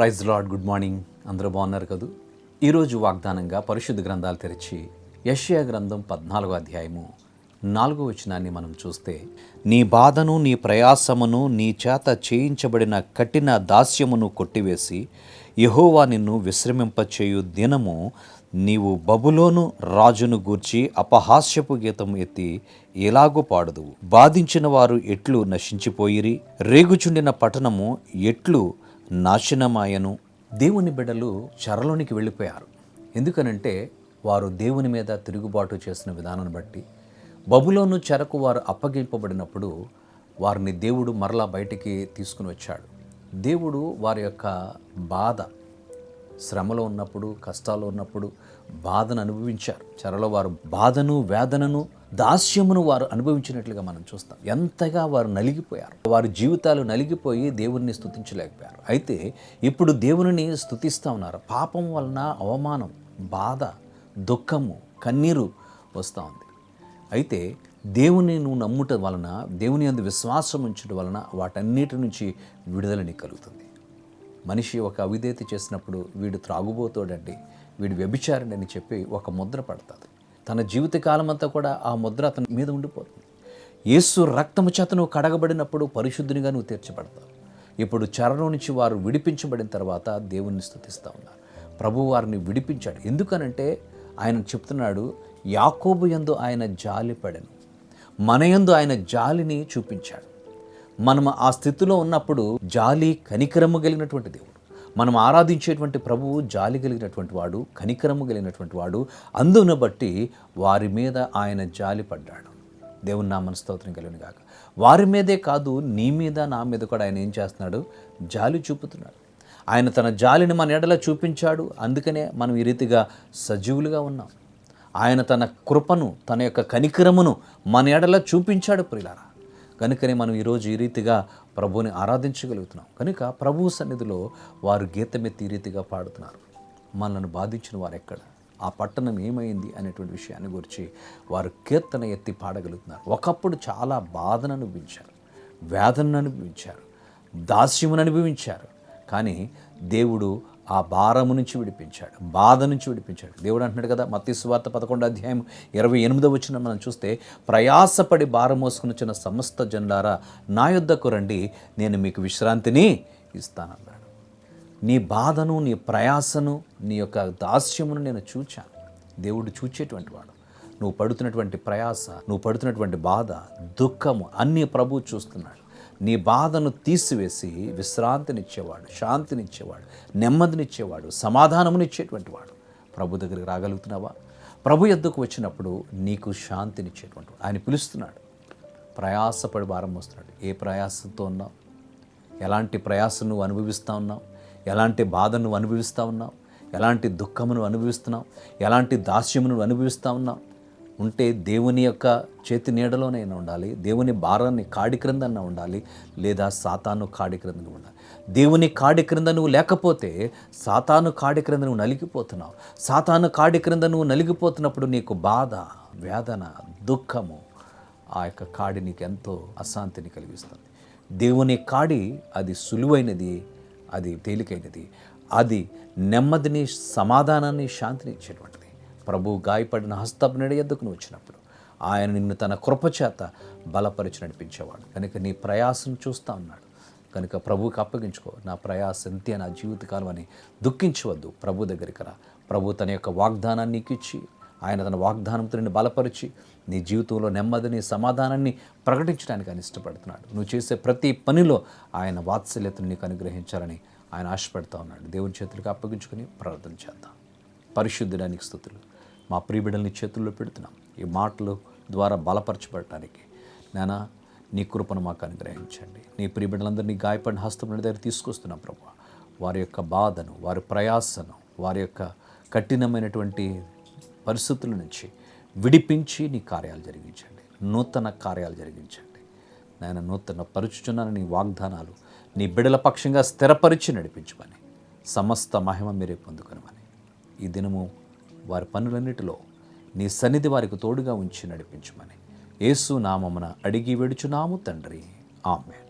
Praise lord good morning. అందరూ బాగున్నారు కదూ? ఈరోజు వాగ్దానంగా పరిశుద్ధ గ్రంథాలు తెరిచి యష్యా గ్రంథం పద్నాలుగో అధ్యాయము నాలుగో వచనాన్ని మనం చూస్తే నీ బాధను నీ ప్రయాసమును నీ చేత చేయించబడిన కఠిన దాస్యమును కొట్టివేసి యహోవా నిన్ను విశ్రమింపచేయు దినము నీవు బబులోను రాజును గూర్చి అపహాస్యపు గీతం ఎత్తి ఎలాగో పాడదు బాధించిన వారు ఎట్లు నశించిపోయిరి? రేగుచుండిన పట్టణము ఎట్లు నాశనమాయను. దేవుని బిడ్డలు చెరలోనికి వెళ్ళిపోయారు. ఎందుకనంటే వారు దేవుని మీద తిరుగుబాటు చేసిన విధానాన్ని బట్టి బబులోను చెరకు వారు అప్పగింపబడినప్పుడు వారిని దేవుడు మరలా బయటికి తీసుకుని వచ్చాడు. దేవుడు వారి యొక్క బాధ శ్రమలో ఉన్నప్పుడు కష్టాలు ఉన్నప్పుడు బాధను అనుభవించారు. చెరలో వారు బాధను వేదనను దాస్యమును వారు అనుభవించినట్లుగా మనం చూస్తాం. ఎంతగా వారు నలిగిపోయారు. వారి జీవితాలు నలిగిపోయి దేవుణ్ణి స్థుతించలేకపోయారు అయితే ఇప్పుడు దేవుని స్థుతిస్తూ ఉన్నారు. పాపం వలన అవమానం బాధ దుఃఖము కన్నీరు వస్తూ ఉంది. అయితే దేవుని నువ్వు నమ్ముట వలన దేవుని అందు విశ్వాసం ఉంచడం వలన వాటన్నిటి నుంచి విడుదల నీకు కలుగుతుంది. మనిషి ఒక అవిధేతి చేసినప్పుడు వీడు త్రాగుబోతోడండి వీడు వ్యభిచారండి అని చెప్పి ఒక ముద్ర పడుతుంది. తన జీవితకాలం అంతా కూడా ఆ ముద్ర అతని మీద ఉండిపోతుంది. యేసు రక్తము చేత నువ్వు కడగబడినప్పుడు పరిశుద్ధునిగా నువ్వు తీర్చబడతావు. ఇప్పుడు చరణం నుంచి వారు విడిపించబడిన తర్వాత దేవుణ్ణి స్థుతిస్తూ ఉన్నారు. ప్రభు వారిని విడిపించాడు. ఎందుకనంటే ఆయన చెప్తున్నాడు యాకోబు ఎందు ఆయన జాలి పడెను. మన ఎందు ఆయన జాలిని చూపించాడు. మనం ఆ స్థితిలో ఉన్నప్పుడు జాలి కనికరము కలిగినటువంటి దేవుడు. మనం ఆరాధించేటువంటి ప్రభువు జాలి కలిగినటువంటి వాడు కనికరము కలిగినటువంటి వాడు అందును బట్టి వారి మీద ఆయన జాలి పడ్డాడు. దేవుని నా మనస్తోత్రం కలిగిన కాక వారి మీదే కాదు నీ మీద నా మీద కూడా ఆయన ఏం చేస్తున్నాడు? జాలి చూపుతున్నాడు. ఆయన తన జాలిని మన ఎడల చూపించాడు. అందుకనే మనం ఈ రీతిగా సజీవులుగా ఉన్నాం. ఆయన తన కృపను తన యొక్క కనికరమును మన ఎడల చూపించాడు ప్రిలారా. కనుకనే మనం ఈరోజు ఈ రీతిగా ప్రభువుని ఆరాధించగలుగుతున్నాం. కనుక ప్రభువు సన్నిధిలో వారు గీతమెత్తి ఈ రీతిగా పాడుతున్నారు. మనల్ని బాధించిన వారు ఎక్కడ ఆ పట్టణం ఏమైంది అనేటువంటి విషయాన్ని గురించి వారు కీర్తన ఎత్తి పాడగలుగుతున్నారు. ఒకప్పుడు చాలా బాధను అనుభవించారు. వేదనను అనుభవించారు. దాస్యమును అనుభవించారు. కానీ దేవుడు ఆ భారము నుంచి విడిపించాడు బాధ నుంచి విడిపించాడు. దేవుడు అంటున్నాడు కదా మత్తి సువార్త పదకొండు అధ్యాయం ఇరవై ఎనిమిదో వచ్చిన మనం చూస్తే ప్రయాసపడి భారం మోసుకుని వచ్చిన సమస్త జనులారా నా యొద్దకు రండి నేను మీకు విశ్రాంతిని ఇస్తానన్నాడు. నీ బాధను నీ ప్రయాసను నీ యొక్క దాస్యమును నేను చూచాను. దేవుడు చూచేటువంటి వాడు. నువ్వు పడుతున్నటువంటి ప్రయాస నువ్వు పడుతున్నటువంటి బాధ దుఃఖము అన్నీ ప్రభువు చూస్తున్నాడు. నీ బాధను తీసివేసి విశ్రాంతినిచ్చేవాడు శాంతినిచ్చేవాడు నెమ్మదినిచ్చేవాడు సమాధానమునిచ్చేటువంటి వాడు. ప్రభు దగ్గరికి రాగలుగుతున్నావా? ప్రభు ఎద్దుకు వచ్చినప్పుడు నీకు శాంతినిచ్చేటువంటి వాడు. ఆయన పిలుస్తున్నాడు. ప్రయాసపడి భారం వస్తున్నాడు ఏ ప్రయాసంతో ఉన్నావు? ఎలాంటి ప్రయాసం నువ్వు అనుభవిస్తూ ఉన్నావు? ఎలాంటి బాధ నువ్వు అనుభవిస్తూ ఉన్నావు? ఎలాంటి దుఃఖమును అనుభవిస్తున్నావు? ఎలాంటి దాస్యమును అనుభవిస్తూ ఉన్నావు? ఉంటే దేవుని యొక్క చేతి నీడలోనైనా ఉండాలి. దేవుని భారాన్ని కాడి క్రిందన్నా ఉండాలి. లేదా సాతాను కాడి క్రింద ఉండాలి. దేవుని కాడి క్రింద నువ్వు లేకపోతే సాతాను కాడి క్రింద నువ్వు నలిగిపోతున్నావు. సాతాను కాడి క్రింద నువ్వు నలిగిపోతున్నప్పుడు నీకు బాధ వేదన దుఃఖము ఆ యొక్క కాడి నీకు ఎంతో అశాంతిని కలిగిస్తుంది. దేవుని కాడి అది సులువైనది అది తేలికైనది. అది నెమ్మదిని సమాధానాన్ని శాంతిని ఇచ్చేటువంటి ప్రభు గాయపడిన హస్తపు నడి ఎద్దుకు నువ్వు వచ్చినప్పుడు ఆయన నిన్ను తన కృపచేత బలపరిచి నడిపించేవాడు. కనుక నీ ప్రయాసం చూస్తూ ఉన్నాడు. కనుక ప్రభువుకి అప్పగించుకో. నా ప్రయాస ఎంతే నా జీవితకాలం అని దుఃఖించవద్దు. ప్రభు దగ్గరికి రా. ప్రభు తన యొక్క వాగ్దానాన్ని నీకు ఇచ్చి ఆయన తన వాగ్దానంతో నిన్ను బలపరిచి నీ జీవితంలో నెమ్మదిని సమాధానాన్ని ప్రకటించడానికి ఆయన ఇష్టపడుతున్నాడు. నువ్వు చేసే ప్రతి పనిలో ఆయన వాత్సల్యతను నీకు అనుగ్రహించాలని ఆయన ఆశపడుతూ ఉన్నాడు. దేవుని చేతులకు అప్పగించుకొని ప్రార్థన చేద్దాం. పరిశుద్ధడానికి స్థుతులు. మా ప్రియబిడల్ని చేతుల్లో పెడుతున్నాం. ఈ మాటలు ద్వారా బలపరచబడటానికి. నానా నీ కృపను మాకు అనుగ్రహించండి. నీ ప్రియబిడ్డలందరినీ గాయపడిన హస్తం దగ్గర తీసుకొస్తున్నాం ప్రభు. వారి యొక్క బాధను వారి ప్రయాసను వారి యొక్క కఠినమైనటువంటి పరిస్థితుల నుంచి విడిపించి నీ కార్యాలు జరిగించండి. నూతన కార్యాలు జరిగించండి. నేను నూతన పరుచుచున్నాను నీ వాగ్దానాలు. నీ బిడల పక్షంగా స్థిరపరిచి నడిపించమని. సమస్త మహిమ మీరే పొందుకునమని. ఈ దినము వారి పనులన్నిటిలో నీ సన్నిధి వారికి తోడుగా ఉంచి నడిపించమని. యేసు నామమున అడిగి వెడుచున్నాము తండ్రి. ఆమె